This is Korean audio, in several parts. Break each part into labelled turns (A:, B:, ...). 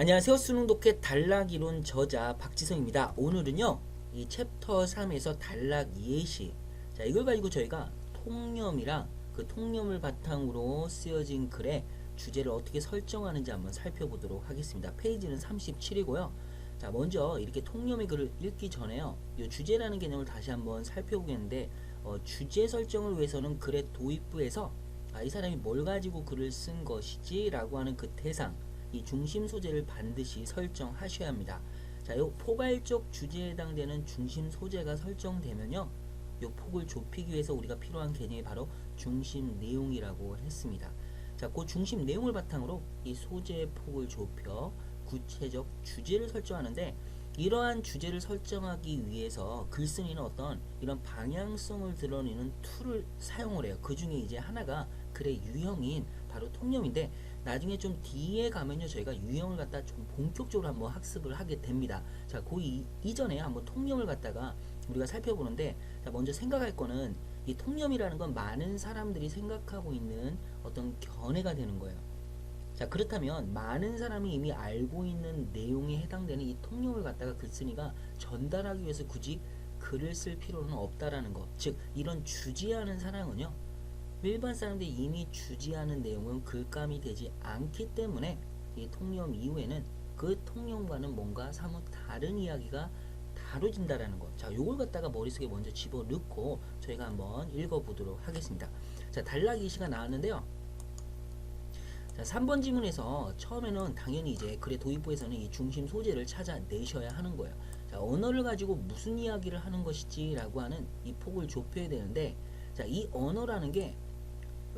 A: 안녕하세요. 수능 독해 단락 이론 저자 박지성입니다. 오늘은요. 이 챕터 3에서 단락 예시. 자, 이걸 가지고 저희가 통념이랑 그 통념을 바탕으로 쓰여진 글의 주제를 어떻게 설정하는지 한번 살펴보도록 하겠습니다. 페이지는 37이고요. 자, 먼저 이렇게 통념의 글을 읽기 전에요. 이 주제라는 개념을 다시 한번 살펴보겠는데 어, 주제 설정을 위해서는 글의 도입부에서 아, 이 사람이 뭘 가지고 글을 쓴 것이지 라고 하는 그 대상 이 중심 소재를 반드시 설정하셔야 합니다. 자, 요 포괄적 주제에 해당되는 중심 소재가 설정되면요. 요 폭을 좁히기 위해서 우리가 필요한 개념이 바로 중심 내용이라고 했습니다. 자, 그 중심 내용을 바탕으로 이 소재의 폭을 좁혀 구체적 주제를 설정하는데 이러한 주제를 설정하기 위해서 글쓴이는 어떤 이런 방향성을 드러내는 툴을 사용을 해요. 그 중에 이제 하나가 글의 유형인 바로 통념인데 나중에 좀 뒤에 가면요 저희가 유형을 갖다 좀 본격적으로 한번 학습을 하게 됩니다. 자, 그 이, 이전에 한번 통념을 갖다가 우리가 살펴보는데 자, 먼저 생각할 거는 이 통념이라는 건 많은 사람들이 생각하고 있는 어떤 견해가 되는 거예요. 자 그렇다면 많은 사람이 이미 알고 있는 내용에 해당되는 이 통념을 갖다가 글쓴이가 전달하기 위해서 굳이 글을 쓸 필요는 없다라는 것. 즉 이런 주지하는 사람은요. 일반 사람들이 이미 주지하는 내용은 글감이 되지 않기 때문에 이 통념 이후에는 그 통념과는 뭔가 사뭇 다른 이야기가 다뤄진다라는 것. 자, 요걸 갖다가 머릿속에 먼저 집어 넣고 저희가 한번 읽어 보도록 하겠습니다. 자, 단락 이시가 나왔는데요. 자, 3번 지문에서 처음에는 당연히 이제 글의 도입부에서는 이 중심 소재를 찾아내셔야 하는 거예요. 자, 언어를 가지고 무슨 이야기를 하는 것이지라고 하는 이 폭을 좁혀야 되는데 자, 이 언어라는 게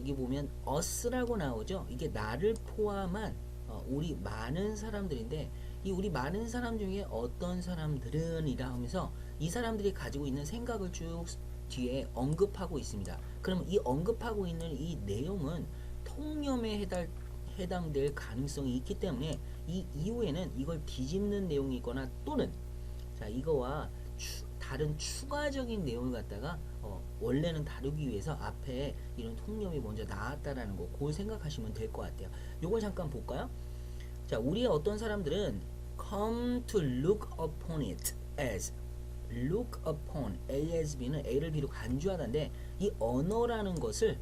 A: 여기 보면 us라고 나오죠. 이게 나를 포함한 어, 우리 많은 사람들인데 이 우리 많은 사람 중에 어떤 사람들은이라 하면서 이 사람들이 가지고 있는 생각을 쭉 뒤에 언급하고 있습니다. 그러면 이 언급하고 있는 이 내용은 통념에 해당 해당될 가능성이 있기 때문에 이 이후에는 이걸 뒤집는 내용이 있거나 또는 자 이거와 추, 다른 추가적인 내용을 갖다가 어, 원래는 다루기 위해서 앞에 이런 통념이 먼저 나왔다라는 거 그걸 생각하시면 될 것 같아요. 요걸 잠깐 볼까요? 자 우리의 어떤 사람들은 come to look upon it as look upon A as B는 A를 B로 간주하다인데 이 언어라는 것을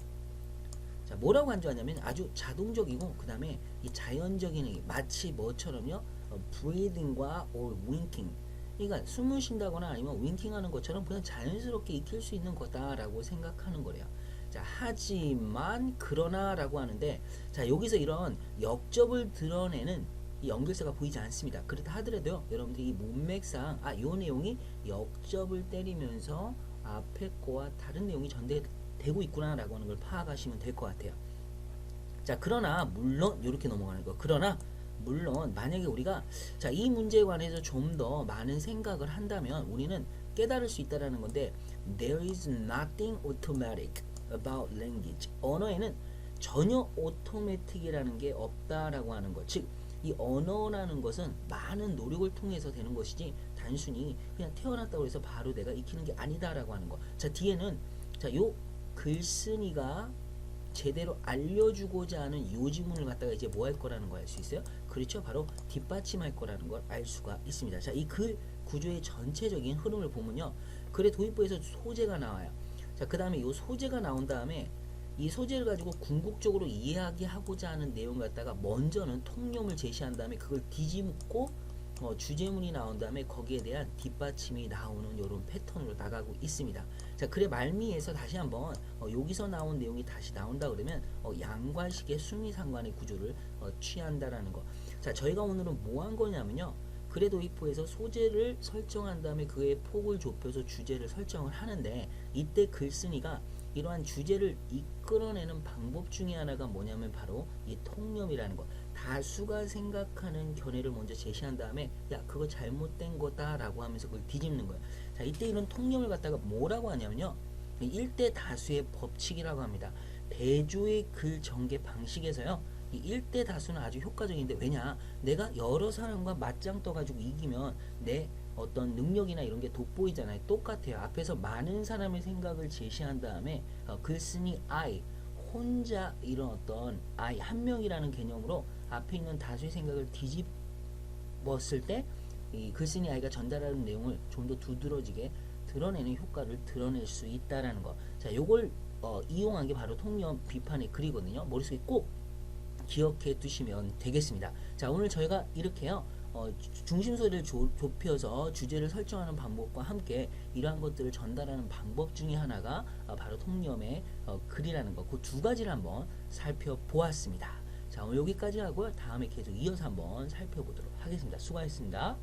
A: 자 뭐라고 간주하냐면 아주 자동적이고 그 다음에 이 자연적인 마치 뭐처럼요 어, breathing과 or winking 그러니까 숨을 쉰다거나 아니면 윙킹하는 것처럼 그냥 자연스럽게 익힐 수 있는 거다라고 생각하는 거래요. 자 하지만 그러나라고 하는데 자 여기서 이런 역접을 드러내는 이 연결사가 보이지 않습니다. 그렇다 하더라도요 여러분들이 이 문맥상 아이 내용이 역접을 때리면서 앞에 거와 다른 내용이 전달되고 있구나라고 하는 걸 파악하시면 될 것 같아요. 자 그러나 물론 이렇게 넘어가는 거 그러나 물론 만약에 우리가 자 이 문제에 관해서 좀 더 많은 생각을 한다면 우리는 깨달을 수 있다라는 건데 there is nothing automatic about language 언어에는 전혀 오토매틱이라는 게 없다라고 하는 것. 즉, 이 언어라는 것은 많은 노력을 통해서 되는 것이지 단순히 그냥 태어났다고 해서 바로 내가 익히는 게 아니다라고 하는 것. 자, 뒤에는 자, 요 글쓴이가 제대로 알려주고자 하는 요 지문을 갖다가 이제 뭐 할 거라는 거 알 수 있어요? 그렇죠. 바로 뒷받침할 거라는 걸 알 수가 있습니다. 자, 이 글 구조의 전체적인 흐름을 보면요. 글의 도입부에서 소재가 나와요. 자, 그 다음에 이 소재가 나온 다음에 이 소재를 가지고 궁극적으로 이야기하고자 하는 내용 갖다가 먼저는 통념을 제시한 다음에 그걸 뒤집고 어, 주제문이 나온 다음에 거기에 대한 뒷받침이 나오는 이런 패턴으로 나가고 있습니다. 자, 그래 말미에서 다시 한번 어, 여기서 나온 내용이 다시 나온다 그러면 어, 양관식의 수미상관의 구조를 어, 취한다라는 거. 자, 저희가 오늘은 뭐 한 거냐면요. 글의 도입부에서 소재를 설정한 다음에 그의 폭을 좁혀서 주제를 설정을 하는데 이때 글쓴이가 이러한 주제를 이끌어내는 방법 중에 하나가 뭐냐면 바로 이 통념이라는 것. 다수가 생각하는 견해를 먼저 제시한 다음에 야 그거 잘못된 거다라고 하면서 그걸 뒤집는 거예요. 자 이때 이런 통념을 갖다가 뭐라고 하냐면요. 일대 다수의 법칙이라고 합니다. 대조의 글 전개 방식에서요. 이 일대 다수는 아주 효과적인데 왜냐? 내가 여러 사람과 맞짱 떠가지고 이기면 내 어떤 능력이나 이런 게 돋보이잖아요. 똑같아요. 앞에서 많은 사람의 생각을 제시한 다음에 어, 글쓴이 I 혼자 이런 어떤 I 한 명이라는 개념으로 앞에 있는 다수의 생각을 뒤집 먹었을 때 이 글쓴이 아이가 전달하는 내용을 좀 더 두드러지게 드러내는 효과를 드러낼 수 있다라는 거. 자, 요걸 어, 이용한 게 바로 통념 비판의 글이거든요. 머릿속에 꼭 기억해 두시면 되겠습니다. 자, 오늘 저희가 이렇게요. 어, 주- 중심소리를 조- 좁혀서 주제를 설정하는 방법과 함께 이러한 것들을 전달하는 방법 중에 하나가 어, 바로 통념의 어, 글이라는 거. 그두 가지를 한번 살펴보았습니다. 자, 오늘 여기까지 하고요. 다음에 계속 이어서 한번 살펴보도록 하겠습니다. 수고하셨습니다.